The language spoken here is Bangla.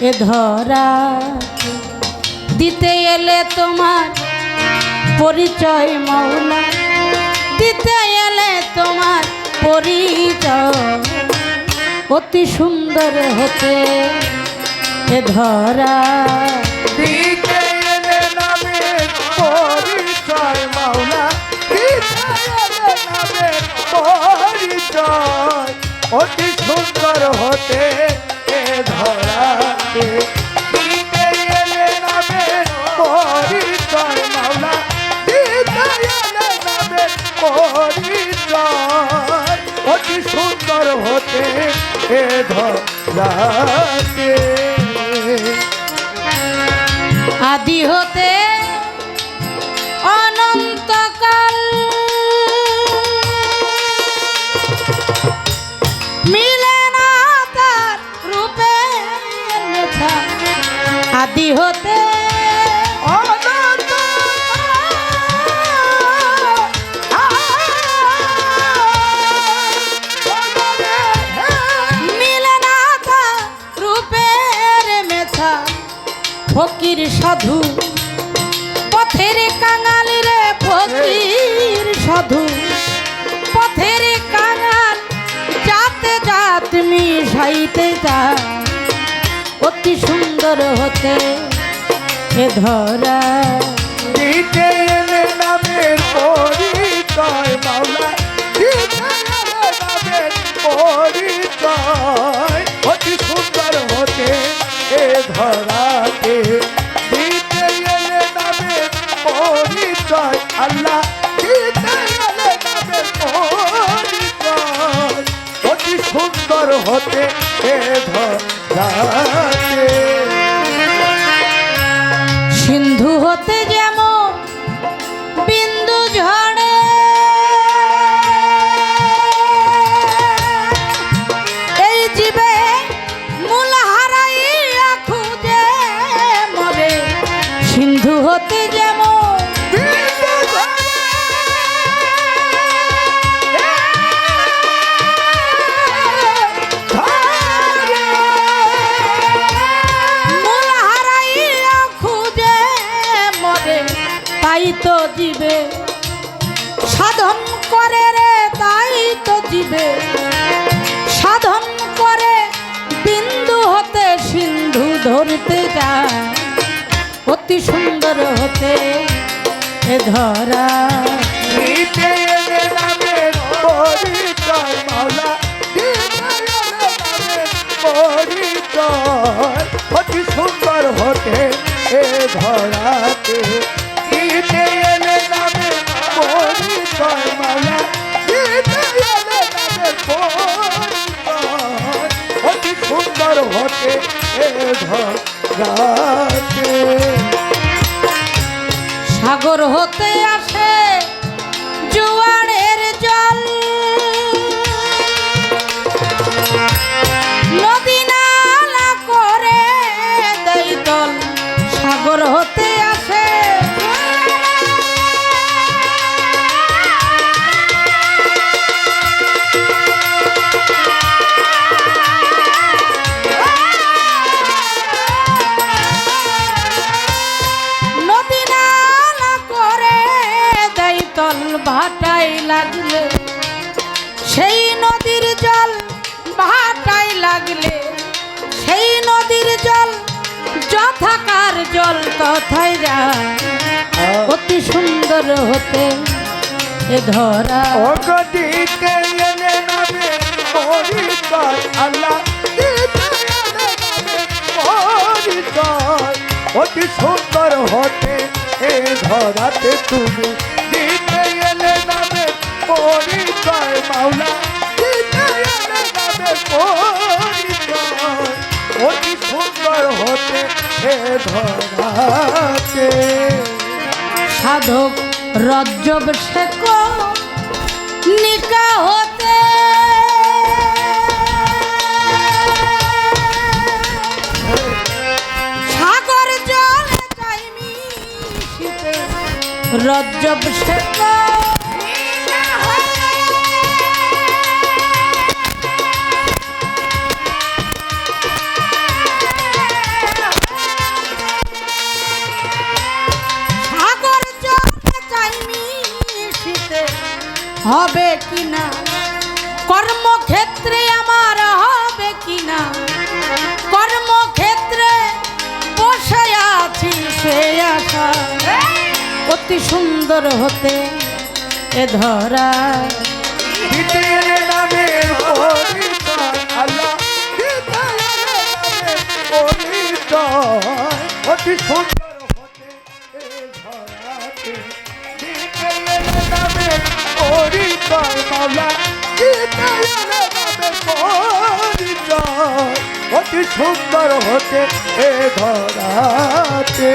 এ ধরা। দিতে এলে তোমার পরিচয় মৌলা। দিতে এলে তোমার পরিচয়। অতি সুন্দর হতে এ ধরা। দিতে ধরাতে। আদি হতে ফকির সাধু, পথের কাঙাল রে ফকির সাধু। পথের কাঙাল যাতে যাত মিশাইতে যা, অতি সুন্দর হতে ধরা। দিতে আল্লাহ অতি সুন্দর হতে এ তাই তো জীবে সাধন করে রে তাই তো জীবে সাধন করে বিন্দু হতে, সিন্ধু ধরতে যা অতি সুন্দর হতে ধরা। সাগর হতে আসে লাগলে সেই নদীর জল ভাটাই লাগলে সেই নদীর জল যথাকার জল তথায় যায়। অতি সুন্দর হতে এ ধরা। অতি সুন্দর হতে এ ধরাতে তুমি মাওলা অতি সুন্দর হতে এ ধরাতে সাধক রজ্জব শেখ নিকা হতে। সাগর জলে চাই মিশিতে রজ্জব শেখ হবে কিনা? কর্মক্ষেত্রে আমার হবে কিনা? কর্মক্ষেত্রে বসে আছি সে আশা। অতি সুন্দর হতে এ ধরা। অতি সুন্দর অতি সুন্দর হতে এ ধরাতে।